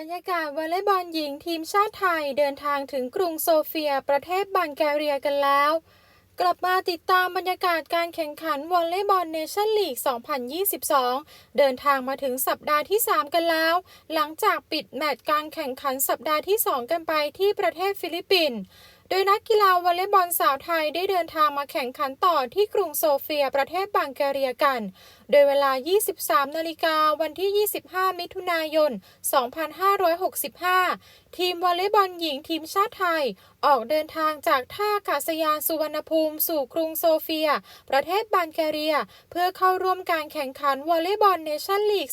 บรรยากาศวอลเลย์บอลหญิงทีมชาติไทยเดินทางถึงกรุงโซเฟียประเทศบัลแกเรียกันแล้ว กลับมาติดตามบรรยากาศการแข่งขันวอลเลย์บอลเนชั่นลีก 2022 เดินทางมาถึงสัปดาห์ที่ 3 กันแล้ว หลังจากปิดแมตช์การแข่งขันสัปดาห์ที่ 2 กันไปที่ประเทศฟิลิปปินส์โดยนักกีฬาวอลเลย์บอลสาวไทยได้เดินทางมาแข่งขันต่อที่กรุงโซเฟียประเทศบังแกเรียกัน โดยเวลา 23 นาฬิกาวันที่ 25 มิถุนายน 2565 ทีมวอลเลย์บอลหญิงทีมชาติไทย ออกเดินทางจากท่าอากาศยานสุวรรณภูมิสู่กรุงโซเฟีย ประเทศบัลแกเรีย เพื่อเข้าร่วมการแข่งขันวอลเลย์บอลเนชั่นลีก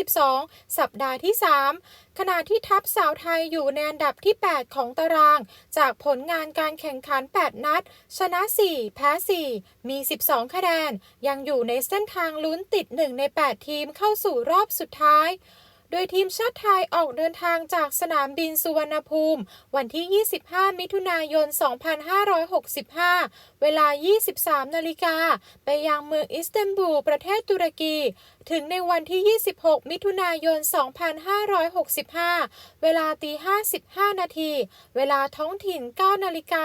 2022 สัปดาห์ที่ 3 ขณะที่ทัพสาวไทยอยู่ในอันดับที่ 8 ของตาราง จากผผลงานการแข่งขัน 8 นัด ชนะ 4 แพ้ 4 มี 12 คะแนน ยังอยู่ในเส้นทางลุ้นติด 1 ใน 8 ทีมเข้าสู่รอบสุดท้าย โดยทีมชาติไทยออกเดินทางจากสนามบินสุวรรณภูมิ วันที่ 25 มิถุนายน 2565 เวลา 23 นาฬิกา ไปยังเมืองอิสตันบูล ประเทศตุรกี ถึงในวันที่ 26 มิถุนายน 2565 เวลาตี 55 นาที เวลาท้องถิ่น 9 นาฬิกา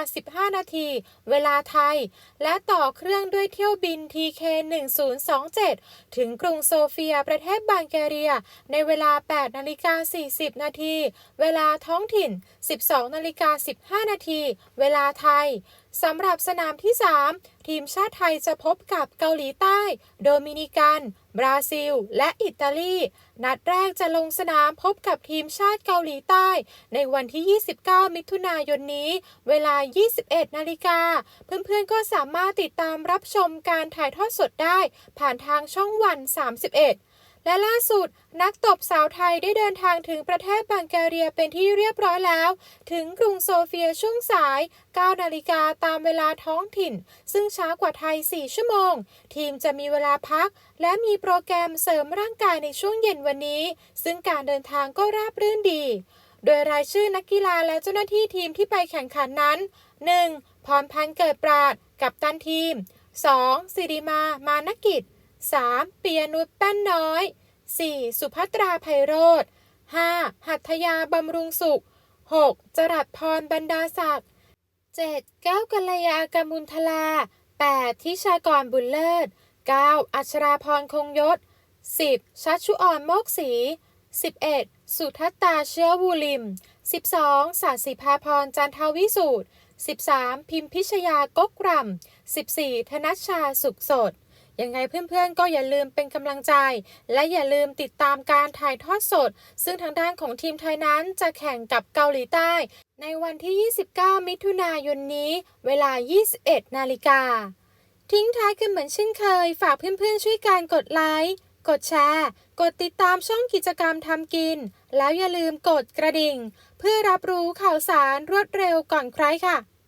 15 นาที เวลาไทย และต่อเครื่องด้วยเที่ยวบิน TK 1027 ถึงกรุงโซเฟีย ประเทศบัลแกเรีย ในเวลา8นาฬิกา40 นาที เวลาท้องถิ่น 12นาฬิกา15 นาที เวลาไทยสำหรับสนามที่ 3 ทีมชาติไทยจะพบกับเกาหลีใต้ โดมินิกัน บราซิล และอิตาลี นัดแรกจะลงสนามพบกับทีมชาติเกาหลีใต้ ในวันที่ 29 มิถุนายนนี้ เวลา 21 นาฬิกา เพื่อนๆ ก็สามารถติดตามรับชมการถ่ายทอดสดได้ ผ่านทางช่องวัน 31 และล่าสุดนักตบสาวไทยได้เดินทางถึงประเทศบัลแกเรียเป็นที่เรียบร้อยแล้ว ถึงกรุงโซเฟียช่วงสาย 9 นาฬิกาตามเวลาท้องถิ่น ซึ่งช้ากว่าไทย 4 ชั่วโมง ทีมจะมีเวลาพัก และมีโปรแกรมเสริมร่างกายในช่วงเย็นวันนี้ ซึ่งการเดินทางก็ราบรื่นดี โดยรายชื่อนักกีฬาและเจ้าหน้าที่ทีมที่ไปแข่งขันนั้น 1. พรพันธ์เกิดปราดกับตันทีม 2. สิริมา มานกิจ 3. ปียนุชแป้นน้อย 4. สุภัตราไพโรธ 5. หัตถยาบำรุงสุข 6. จรัสพรบรรดาศักดิ์ 7. แก้วกัลยากมุลทลา 8. ทิชากรบุญเลิศ 9. อัชราพรคงยศ 10. ชัชชุออนโมกศรี 11. สุทัตตาเชื้อวูลิม 12. สาสิภาพรจันทวิสูตร 13. พิมพิชยากกรำ 14. ธนชชาสุขสด ยังไงเพื่อนๆ ก็อย่าลืมเป็นกำลังใจ และอย่าลืมติดตามการถ่ายทอดสด ซึ่งทางด้านของทีมไทยนั้นจะแข่งกับเกาหลีใต้ ในวันที่ 29 มิถุนายนนี้ เวลา 21 นาฬิกา ทิ้งท้ายกันเหมือนเช่นเคย ฝากเพื่อนๆ ช่วยการกดไลค์กดแชร์ กดติดตามช่องกิจกรรมทำกิน แล้วอย่าลืมกดกระดิ่ง เพื่อรับรู้ข่าวสารรวดเร็วก่อนใครค่ะ